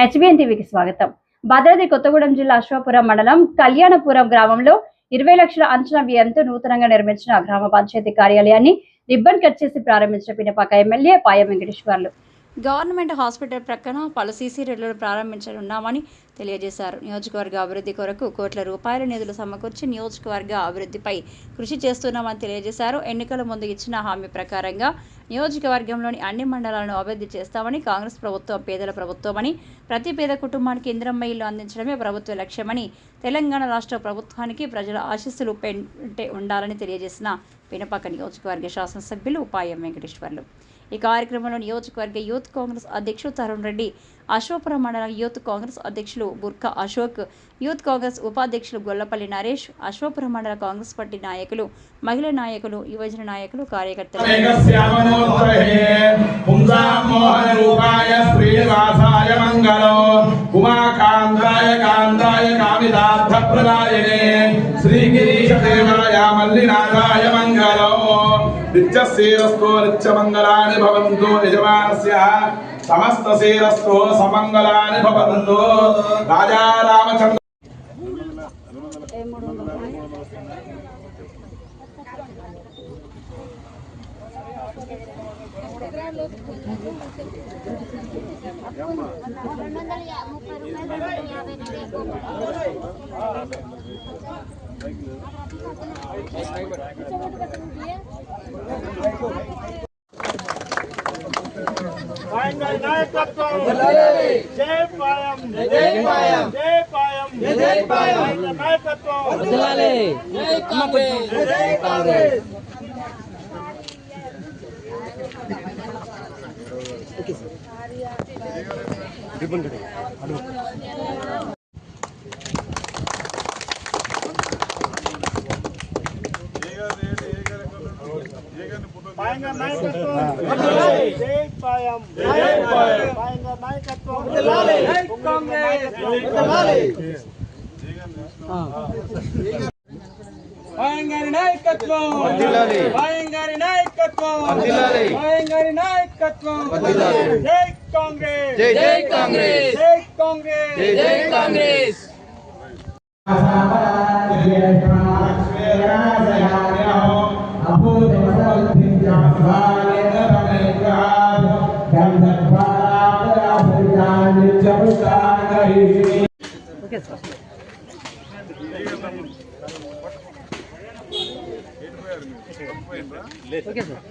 HBN టీవీకి స్వాగతం. భద్రాద్రి కొత్తగూడెం జిల్లా అశ్వాపురం మండలం కళ్యాణపురం గ్రామంలో ఇరవై లక్షల అంచనా వ్యయంతో నూతనంగా నిర్మించిన గ్రామ పంచాయతీ కార్యాలయాన్ని రిబ్బన్ కట్ చేసి ప్రారంభించిన Pinapaka MLA Paya Venkateswarlu government hospital ప్రక్కన పలు సీసీ రోడ్లను ప్రారంభించనున్నామని తెలియజేశారు. నియోజకవర్గ అభివృద్ధి కొరకు కోట్ల రూపాయల నిధులు సమకూర్చి నియోజకవర్గ అభివృద్ధిపై కృషి చేస్తున్నామని తెలియజేశారు. ఎన్నికల ముందు ఇచ్చిన హామీ ప్రకారంగా నియోజకవర్గంలోని అన్ని మండలాలను అభివృద్ధి చేస్తామని కాంగ్రెస్ ప్రభుత్వం పేదల ప్రభుత్వమని ప్రతి పేద కుటుంబానికి ఇంద్రమ్మ ఇల్లు అందించడమే ప్రభుత్వ లక్ష్యమని తెలంగాణ రాష్ట్ర ప్రభుత్వానికి ప్రజల ఆశీస్సులు పెంటే ఉండాలని తెలియజేసిన పినపాక నియోజకవర్గ శాసనసభ్యులు ఉపాయం వెంకటేశ్వర్లు. ఈ కార్యక్రమంలో నియోజకవర్గ యూత్ కాంగ్రెస్ అధ్యక్షుడు తరుణ్ రెడ్డి అశోపురం మండల యూత్ కాంగ్రెస్ అధ్యక్షులు బుర్కా అశోక్ యూత్ కాంగ్రెస్ ఉపాధ్యక్షులు గొల్లపల్లి నరేష్ అశోపురం మండల కాంగ్రెస్ పార్టీ నాయకులు మహిళా నాయకులు యువజన నాయకులు కార్యకర్తలు. మేఘశ్యామనోత్తరే పుంసామోహనరూపాయ శ్రీనివాసాయ మంగళో ఉమాకాంతాయ కాంతాయ కామితార్థప్రదాయనే శ్రీగిరీశదేవాయ మల్లినాథాయ మంగళో నిత్యశీరస్తో నిత్యమంగళాని భవంతు యజమానస్య సమస్తశీరస్తో సమంగళాని భవంతు రాజా రామచంద్ర రెండు వందల యా- ముప్పై రూపాయలు రెండు వందల యాభై రూపాయలు. వాయంగారి నాయకత్వం జై పాయం జై పాయం జై పాయం జై పాయం వాయంగారి నాయకత్వం జై కాంగ్రెస్ వాయంగారి నాయకత్వం జై పాయం జై పాయం వాయంగారి నాయకత్వం. వాయంగారి నాయకత్వం. వాయంగారి నాయకత్వం. జై కాంగ్రెస్. జై కాంగ్రెస్. జై కాంగ్రెస్. జై Congress. Okay sir. Okay sir.